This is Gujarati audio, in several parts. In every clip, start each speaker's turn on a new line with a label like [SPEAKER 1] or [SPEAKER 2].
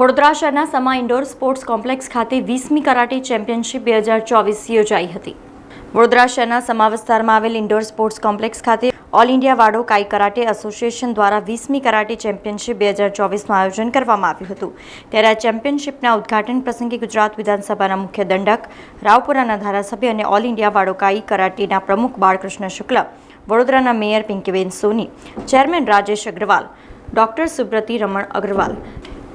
[SPEAKER 1] વડોદરા શહેરના સમા ઇન્ડોર સ્પોર્ટ્સ કોમ્પ્લેક્સ ખાતે વીસમી કરાટે ચેમ્પિયનશિપ બે હજાર ચોવીસ યોજાઈ હતી. વડોદરા શહેરના સમા વિસ્તારમાં આવેલ ઇન્ડોર સ્પોર્ટ્સ કોમ્પ્લેક્સ ખાતે all India Wado Kai karate association દ્વારા વીસમી કરાટે ચેમ્પિયનશિપ બે હજાર ચોવીસનું આયોજન કરવામાં આવ્યું હતું. ત્યારે આ ચેમ્પિયનશિપના ઉદઘાટન પ્રસંગે ગુજરાત વિધાનસભાના મુખ્ય દંડક, રાવપુરાના ધારાસભ્ય અને ઓલ ઇન્ડિયા વાડો કાઈ કરાટેના પ્રમુખ બાળકૃષ્ણ શુક્લ, વડોદરાના mayor Pinkiben Soni, chairman Rajesh Agrawal, doctor સુબ્રતી Raman Agrawal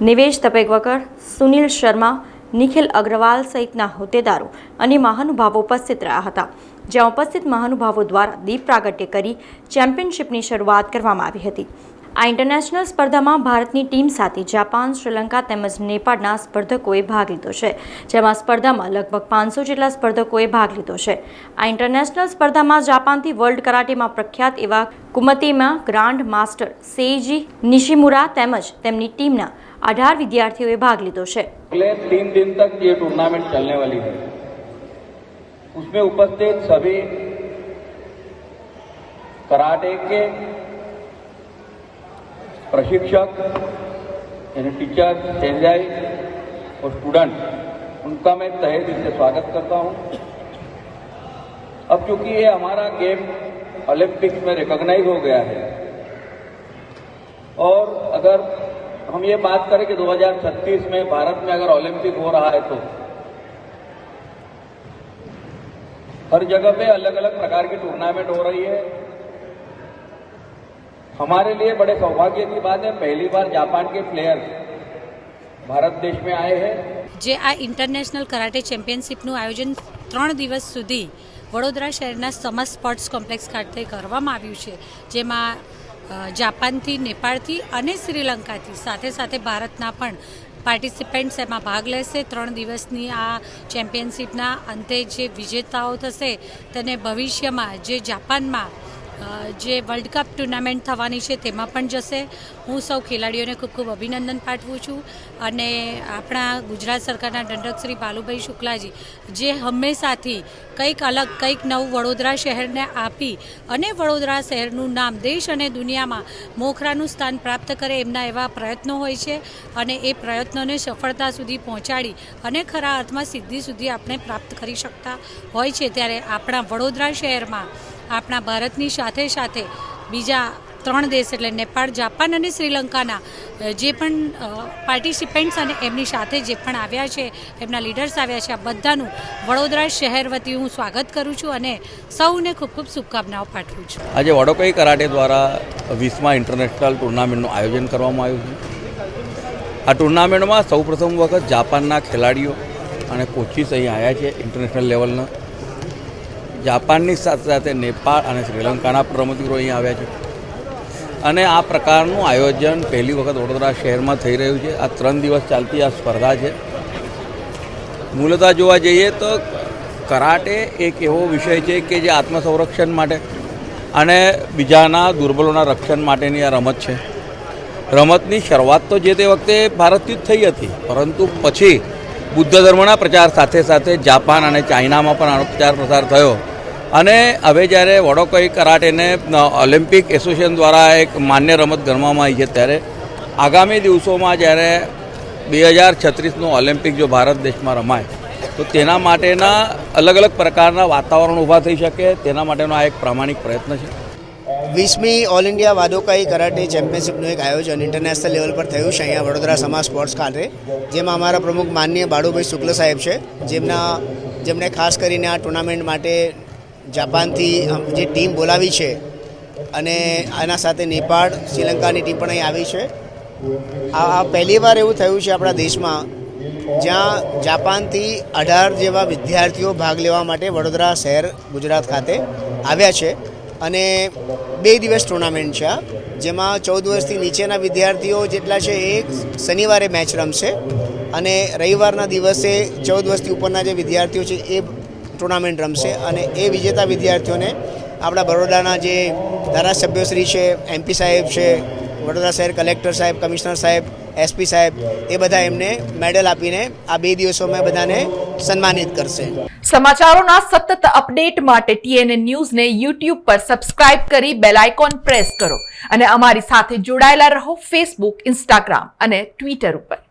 [SPEAKER 1] Nivesh તપેગવકર Sunil Sharma, Nikhil Agrawal સહિતના હોદ્દેદારો અને મહાનુભાવો ઉપસ્થિત રહ્યા હતા, જ્યાં ઉપસ્થિત મહાનુભાવો દ્વારા દીપ પ્રાગટ્ય કરી ચેમ્પિયનશિપની શરૂઆત કરવામાં આવી હતી. આ ઇન્ટરનેશનલ સ્પર્ધામાં ભારતની ટીમ સાથે જાપાન, શ્રીલંકા તેમજ નેપાળના સ્પર્ધકોએ ભાગ લીધો છે, જેમાં સ્પર્ધામાં લગભગ પાંચસો જેટલા સ્પર્ધકોએ ભાગ લીધો છે. આ ઇન્ટરનેશનલ સ્પર્ધામાં જાપાનથી વર્લ્ડ કરાટેમાં પ્રખ્યાત એવા કુમતીમાં ગ્રાન્ડ માસ્ટર સેજી નિશિમુરા તેમજ તેમની ટીમના અઢાર વિદ્યાર્થીઓએ ભાગ લીધો છે
[SPEAKER 2] अगले तीन दिन तक ये टूर्नामेंट चलने वाली है उसमें उपस्थित सभी कराटे के प्रशिक्षक यानी टीचर सेंजाई और स्टूडेंट उनका मैं तहे दिल से स्वागत करता हूं अब चूंकि ये हमारा गेम ओलंपिक्स में रिकॉग्नाइज हो गया है और अगर हम ये बात करें कि 2036 में भारत में अगर ओलंपिक हो रहा है तो हर जगह पे अलग अलग प्रकार की टूर्नामेंट हो रही है हमारे लिए बड़े सौभाग्य की बात है पहली बार जापान के प्लेयर्स भारत देश में आए हैं
[SPEAKER 3] જે આ ઇન્ટરનેશનલ કરાટે ચેમ્પિયનશિપનું આયોજન ત્રણ દિવસ સુધી વડોદરા શહેરના સમા સ્પોર્ટ્સ કોમ્પ્લેક્સ ખાતે કરવામાં આવ્યું છે જેમાં અ, જાપાનથી, નેપાળથી અને શ્રીલંકાથી સાથે સાથે ભારતના પણ પાર્ટિસિપેન્ટ્સ એમાં ભાગ લેશે. ત્રણ દિવસની આ ચેમ્પિયનશિપના અંતે જે વિજેતાઓ થશે તેને ભવિષ્યમાં જે જાપાનમાં જે વર્લ્ડ કપ ટુર્નામેન્ટ થવાની છે તેમાં પણ જશે. હું સૌ ખેલાડીઓને ખૂબ ખૂબ અભિનંદન પાઠવું છું અને આપણા ગુજરાત સરકારના દંડક શ્રી બાલુભાઈ શુક્લાજી, જે હંમેશાથી કંઈક અલગ, કંઈક નવું વડોદરા શહેરને આપી અને વડોદરા શહેરનું નામ દેશ અને દુનિયામાં મોખરાનું સ્થાન પ્રાપ્ત કરે એમના એવા પ્રયત્નો હોય છે અને એ પ્રયત્નોને સફળતા સુધી પહોંચાડી અને ખરા અર્થમાં સિદ્ધિ સુધી આપણે પ્રાપ્ત કરી શકતા હોય છે. ત્યારે આપણા વડોદરા શહેરમાં આપણા ભારતની સાથે સાથે બીજા ત્રણ દેશ એટલે નેપાળ, જાપાન અને શ્રીલંકાના જે પણ પાર્ટિસિપેન્ટ્સ અને એમની સાથે જે પણ આવ્યા છે, એમના લીડર્સ આવ્યા છે, આ બધાનું વડોદરા શહેર વતી હું સ્વાગત કરું છું અને સૌને ખૂબ ખૂબ શુભકામનાઓ પાઠવું છું.
[SPEAKER 4] આજે વડોકઈ કરાટે દ્વારા વીસમા ઇન્ટરનેશનલ ટુર્નામેન્ટનું આયોજન કરવામાં આવ્યું છે. આ ટુર્નામેન્ટમાં સૌપ્રથમ વખત જાપાનના ખેલાડીઓ અને કોચિસ અહીં આવ્યા છે ઇન્ટરનેશનલ લેવલના જાપાનની સાથે સાથે નેપાળ અને શ્રીલંકાના રમતવીરો અહીં આવ્યા છે. અને આ પ્રકારનું આયોજન પહેલી વખત વડોદરા શહેરમાં થઈ રહ્યું છે. આ ત્રણ દિવસ ચાલતી આ સ્પર્ધા છે. મૂળતઃ જોવા જઈએ તો કરાટે એક એવો વિષય છે કે જે આત્મસંરક્ષણ માટે અને બીજાના દુર્બલોના રક્ષણ માટેની આ રમત છે. રમતની શરૂઆત તો જે તે વખતે ભારતથી જ થઈ હતી, પરંતુ પછી બુદ્ધ ધર્મના પ્રચાર સાથે સાથે જાપાન અને ચાઇનામાં પણ આનો પ્રચાર પ્રસાર થયો. અને હવે જ્યારે વડોકોઈ કરાટેને ઓલિમ્પિક એસોસિએશન દ્વારા એક માન્ય રમત ગણવામાં આવી છે, ત્યારે આગામી દિવસોમાં જ્યારે બે હજાર છત્રીસનું ઓલિમ્પિક જો ભારત દેશમાં રમાય, તો તેના માટેના અલગ અલગ પ્રકારના વાતાવરણ ઊભા થઈ શકે, તેના માટેનો આ એક પ્રામાણિક પ્રયત્ન છે.
[SPEAKER 5] વીસમી ઓલ ઇન્ડિયા વાદોકાઈ કરાટે ચેમ્પિયનશિપનું એક આયોજન ઇન્ટરનેશનલ લેવલ પર થયું છે, અહીંયા વડોદરા સમાજ સ્પોર્ટ્સ ખાતે, જેમાં અમારા પ્રમુખ માનનીય બાળુભાઈ શુક્લ સાહેબ છે, જેમના, જેમણે ખાસ કરીને આ ટુર્નામેન્ટ માટે જાપાનથી જે ટીમ બોલાવી છે અને આના સાથે નેપાળ, શ્રીલંકાની ટીમ પણ અહીં આવી છે. આ આ પહેલીવાર એવું થયું છે આપણા દેશમાં, જ્યાં જાપાનથી અઢાર જેવા વિદ્યાર્થીઓ ભાગ લેવા માટે વડોદરા શહેર, ગુજરાત ખાતે આવ્યા છે અને બે દિવસ ટુર્નામેન્ટ છે આ, જેમાં ચૌદ વર્ષથી નીચેના વિદ્યાર્થીઓ જેટલા છે એ શનિવારે મેચ રમશે અને રવિવારના દિવસે ચૌદ વર્ષથી ઉપરના જે વિદ્યાર્થીઓ છે એ ટુર્નામેન્ટ રમશે અને એ વિજેતા વિદ્યાર્થીઓને આપણા બરોડાના જે ધારાસભ્યશ્રી છે એમપી સાહેબ છે, વડોદરા શહેર કલેક્ટર સાહેબ, કમિશનર સાહેબ એસપી સાહેબ, એ બધા એમને મેડલ આપીને આ બે દિવસોમાં બધાને સન્માનિત કરશે.
[SPEAKER 6] સમાચારોના સતત અપડેટ માટે ટીએનએ ન્યૂઝને યુટ્યુબ પર સબસ્ક્રાઇબ કરી બેલ આઇકોન પ્રેસ કરો અને અમારી સાથે જોડાયેલા રહો ફેસબુક, ઇન્સ્ટાગ્રામ અને ટ્વિટર ઉપર.